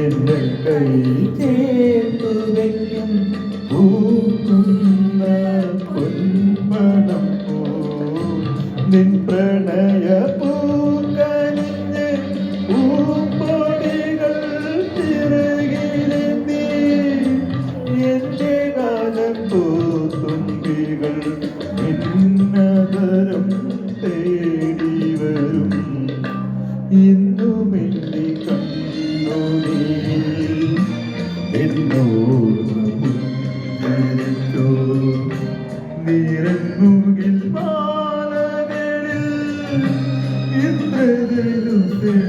എന്റെ കൈ പൂത്തുമ്പികൾ നിന്നതരം തേടി വരും ഇന്നും എന്റെ കണ്ണുനീ എന്നോട് മുന്നിട്ടോ നിറങ്ങുകിൽ മാലകളിൽ ഇന്ദ്രധനുസെന്ന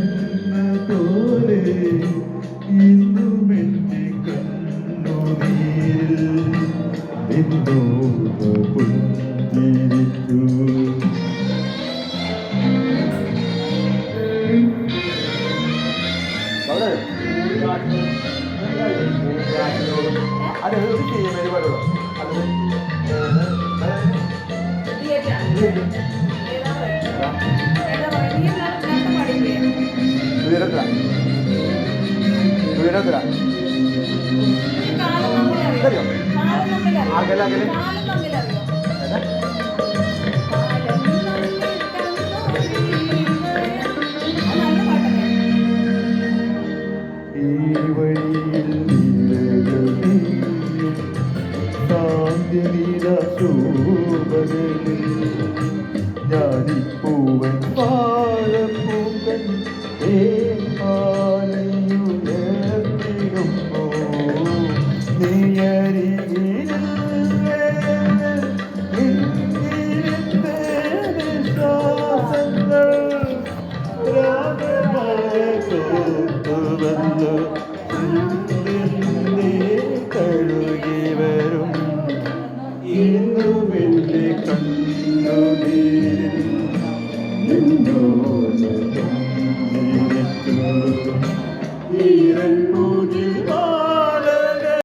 അത് ഒരു ചെയ്യുന്ന പരിപാടിയോ ഉയരത്തില ഉയരത്തില അകലെ അകലെ ശോഭകളിൽ ഞാനിപ്പൂവൻ വാഴപ്പൂക്കൻ ഏമാലയുയർത്തിടുമ്പോ കഴുകി Oh, dear.